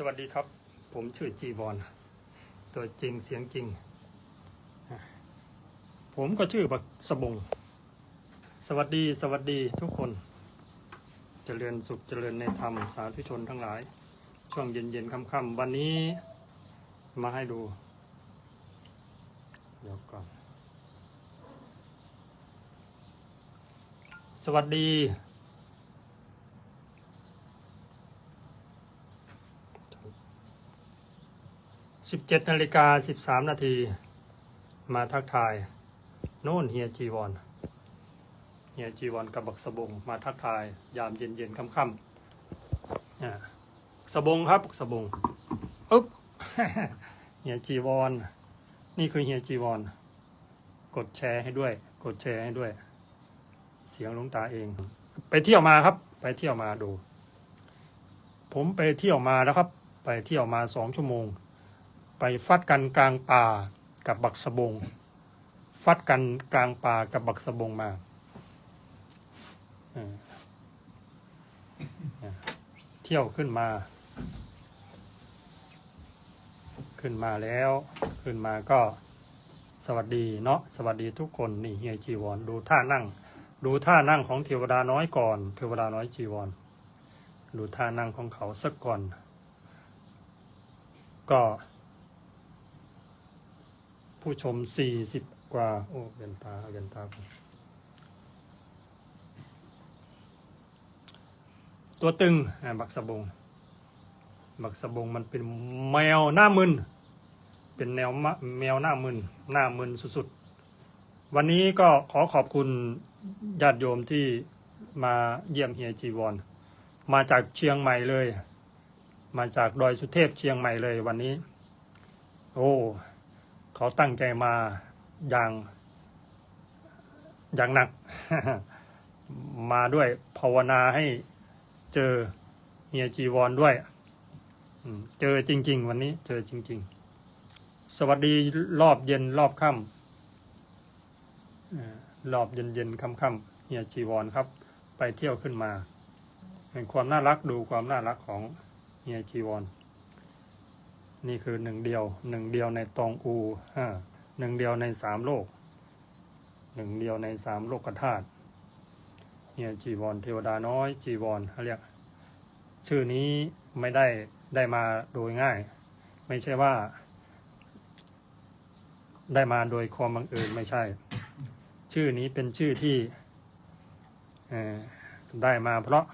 สวัสดีครับ ผมชื่อจีวอนตัวจริงเสียงจริง ผมก็ชื่อบักสบง สวัสดีสวัสดีทุกคนเจริญสุขเจริญในธรรมสาธุชนทั้งหลาย ช่วงเย็นเย็นๆค่ำๆวันนี้มาให้ดู เดี๋ยวก่อน สวัสดี 17นาฬิกา13 นาที มาทักทาย โน่นเฮียจีวอนเฮียจีวอนกับบักสบง มาทักทาย ยามเย็นเย็นค่ำๆอ่าสบงครับสบงอุ๊บเฮียจีวอนนี่คือเฮียจีวอนกดแชร์ให้ด้วย กดแชร์ให้ด้วย เสียงลวงตาเอง ไปเที่ยวมาครับ ไปเที่ยวมาดู ผมไปเที่ยวมาแล้วครับ ไปเที่ยวมาสองชั่วโมง ไปฟัดกันกลางป่ากับบักสะบง ฟัดกันกลางป่ากับบักสะบงมาเออเนี่ยเที่ยวขึ้นมา ขึ้นมาแล้ว ขึ้นมาก็สวัสดีเนาะสวัสดีทุกคนนี่เฮียจีวรดูท่านั่ง ดูท่านั่งของเทวดาน้อยก่อน เทวดาน้อยจีวรดูท่านั่งของเขาสักก่อน ก็ ผู้ชมสี่สิบกว่า โอ้เวียนตาเวียนตาตัวตึงบักสะบง บักสะบงมันเป็นแมวหน้ามึน เป็นแนวแมวหน้ามึน หน้ามึนสุดๆ วันนี้ก็ขอขอบคุณญาติโยมที่มาเยี่ยมเฮียจีวร มาจากเชียงใหม่เลย มาจากดอยสุเทพเชียงใหม่เลยวันนี้ โอ้ เขาตั้งใจมาอย่างอย่างหนัก มาด้วยภาวนาให้เจอเฮียจีวรด้วยเจอจริง ๆ วันนี้ เจอจริง ๆ สวัสดีรอบเย็นรอบค่ำรอบเย็นเย็นๆค่ำๆเฮียจีวรครับ ไปเที่ยวขึ้นมาเห็นความน่ารักดูความน่ารักของเฮียจีวรนี่ นี่คือหนึ่งเดียวหนึ่งเดียวในตองอูห้าหนึ่งเดียวในสามโลกหนึ่งเดียวในสามโลกธาตุเนี่ยจีวรเทวดาน้อยจีวรเขาเรียกชื่อนี้ไม่ได้ได้มาโดยง่าย ไม่ใช่ว่า ได้มาโดยความบังเอิญไม่ใช่ ชื่อนี้เป็นชื่อที่ได้มาเพราะ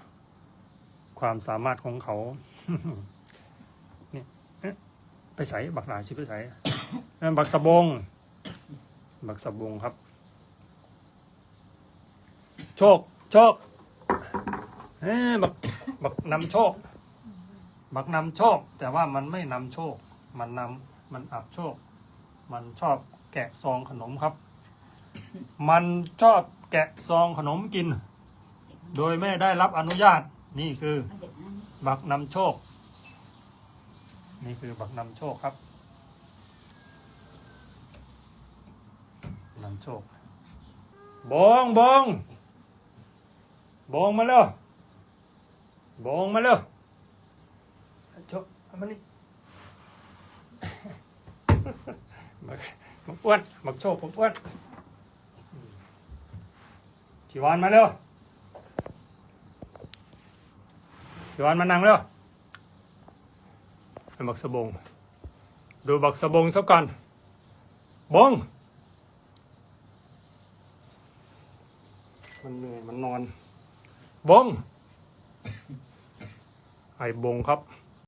ความสามารถของเขา ไปใส่บักหลาชิไปใส่บักสะบง บักสะบงครับ โชค โชคเอ้บักบักนำโชค บักนำโชค แต่ว่ามันไม่นำโชค มันนำมันอับโชค มันชอบแกะซองขนมครับ มันชอบแกะซองขนมกิน โดยไม่ได้รับอนุญาต นี่คือ บักนำโชค นี่คือบักนำโชคครับนำโชคบองบองบองมาเร็วบองมาเร็วโชคเอามานี่บักบักอ้วนบักโชคบักอ้วนชีวานมาเร็วชีวานมานั่งเร็ว เป็นบักสะบง ดูบักสะบงสักก่อนบงมันเหนื่อยมันนอน บง ไอ้บงครับ